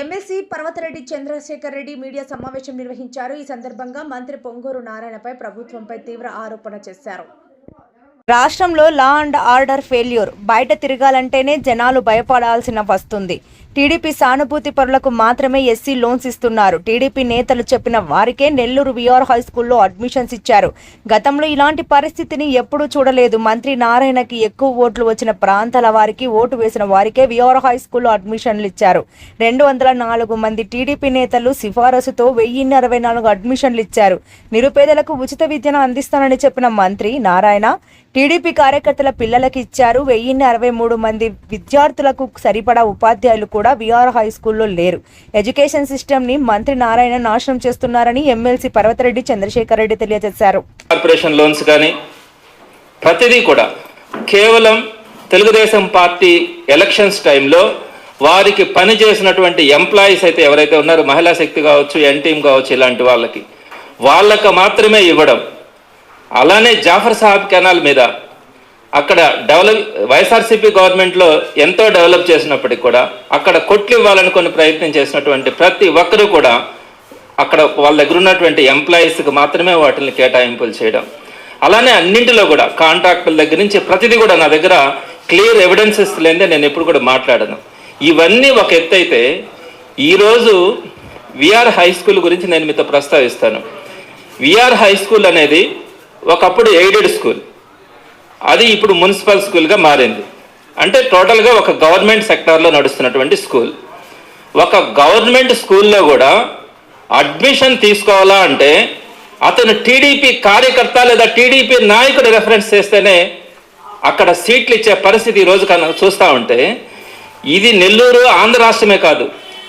MLC Parvathareddy Chandrasekhar Reddy media సమావేశం నిర్వహించారు. ఈ సందర్భంగా మంత్రి పొంగూరు నారాయణపై ప్రభుత్వంపై తీవ్ర ఆరోపణ చేశారు. రాష్ట్రంలో లా అండ్ ఆర్డర్ ఫెయిల్యూర్. బయట తిరగాలంటేనే జనాలు భయపడాల్సిన వస్తుంది. టీడీపీ సానుభూతి పరులకు మాత్రమే ఎస్సీ లోన్స్ ఇస్తున్నారు. టీడీపీ నేతలు చెప్పిన వారికే నెల్లూరు విఆర్ హై స్కూల్లో అడ్మిషన్స్ ఇచ్చారు. గతంలో ఇలాంటి పరిస్థితిని ఎప్పుడూ చూడలేదు. మంత్రి నారాయణకి ఎక్కువ ఓట్లు వచ్చిన ప్రాంతాల వారికి ఓటు వేసిన వారికే విఆర్ హై స్కూల్లో అడ్మిషన్లు ఇచ్చారు. రెండు వందల నాలుగు మంది టీడీపీ నేతలు సిఫారసుతో వెయ్యి అరవై నాలుగు అడ్మిషన్లు ఇచ్చారు. నిరుపేదలకు ఉచిత విద్యను అందిస్తానని చెప్పిన మంత్రి నారాయణ టీడీపీ కార్యకర్తల పిల్లలకి ఇచ్చారు. వెయ్యిన్ని అరవై మూడు మంది విద్యార్థులకు సరిపడా ఉపాధ్యాయులు కూడా విఆర్ హై స్కూల్లో లేరు. ఎడ్యుకేషన్ సిస్టమ్ని మంత్రి నారాయణ నాశనం చేస్తున్నారని ఎమ్మెల్సీ పర్వతరెడ్డి చంద్రశేఖర్ రెడ్డి తెలియజేశారు. కార్పొరేషన్ లోన్స్ కానీ ప్రతిదీ కూడా కేవలం తెలుగుదేశం పార్టీ ఎలక్షన్స్ టైంలో వారికి పని చేసినటువంటి ఎంప్లాయీస్ అయితే ఎవరైతే ఉన్నారో మహిళా శక్తి కావచ్చు ఎన్ టీమ్ కావచ్చు ఇలాంటి వాళ్ళకి వాళ్ళకు మాత్రమే ఇవ్వడం అలానే జాఫర్ సాహబ్ కెనాల్ మీద అక్కడ డెవలప్ వైఎస్ఆర్సీపీ గవర్నమెంట్లో ఎంతో డెవలప్ చేసినప్పటికి కూడా అక్కడ కొట్లు ఇవ్వాలనుకుని ప్రయత్నం చేసినటువంటి ప్రతి ఒక్కరూ కూడా అక్కడ వాళ్ళ దగ్గర ఉన్నటువంటి ఎంప్లాయీస్కి మాత్రమే వాటిని కేటాయింపులు చేయడం. అలానే అన్నింటిలో కూడా కాంట్రాక్టుల దగ్గర నుంచి ప్రతిదీ కూడా నా దగ్గర క్లియర్ ఎవిడెన్సెస్ లేదే నేను ఎప్పుడు కూడా మాట్లాడను. ఇవన్నీ ఒక ఎత్తు అయితే ఈరోజు విఆర్ హై స్కూల్ గురించి నేను మీతో ప్రస్తావిస్తాను. విఆర్ హై స్కూల్ అనేది ఒకప్పుడు ఎయిడెడ్ స్కూల్. అది ఇప్పుడు మున్సిపల్ స్కూల్గా మారింది. అంటే టోటల్గా ఒక గవర్నమెంట్ సెక్టార్లో నడుస్తున్నటువంటి స్కూల్. ఒక గవర్నమెంట్ స్కూల్లో కూడా అడ్మిషన్ తీసుకోవాలా అంటే అతను టీడీపీ కార్యకర్త లేదా టీడీపీ నాయకుడు రెఫరెన్స్ చేస్తేనే అక్కడ సీట్లు ఇచ్చే పరిస్థితి ఈరోజు రోజు కనుక చూస్తూ ఉంటే ఇది నెల్లూరు ఆంధ్ర రాష్ట్రమే కాదు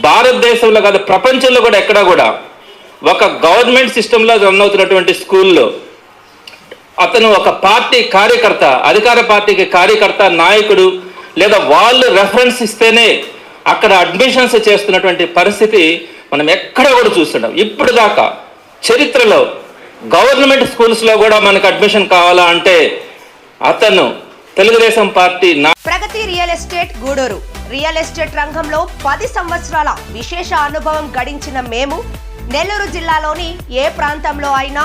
భారతదేశంలో కాదు ప్రపంచంలో కూడా ఎక్కడా కూడా ఒక గవర్నమెంట్ సిస్టంలో రన్ అవుతున్నటువంటి స్కూల్లో అతను ఒక పార్టీ కార్యకర్త అధికార పార్టీకి కార్యకర్త నాయకుడు లేదా వాళ్ళు రెఫరెన్స్ ఇస్తేనే అక్కడ అడ్మిషన్స్ చేస్తున్నటువంటి పరిస్థితి మనం ఎక్కడ కూడా చూస్తున్నాం ఇప్పుడు దాకా చరిత్రలో గవర్నమెంట్ స్కూల్స్లో కూడా మనకు అడ్మిషన్ కావాలా అంటే అతను తెలుగుదేశం పార్టీ నా Pragathi real estate Gudur. Real estate రంగంలో పది సంవత్సరాల విశేష అనుభవం గడించిన మేము నెల్లూరు జిల్లాలోని ఏ ప్రాంతంలో అయినా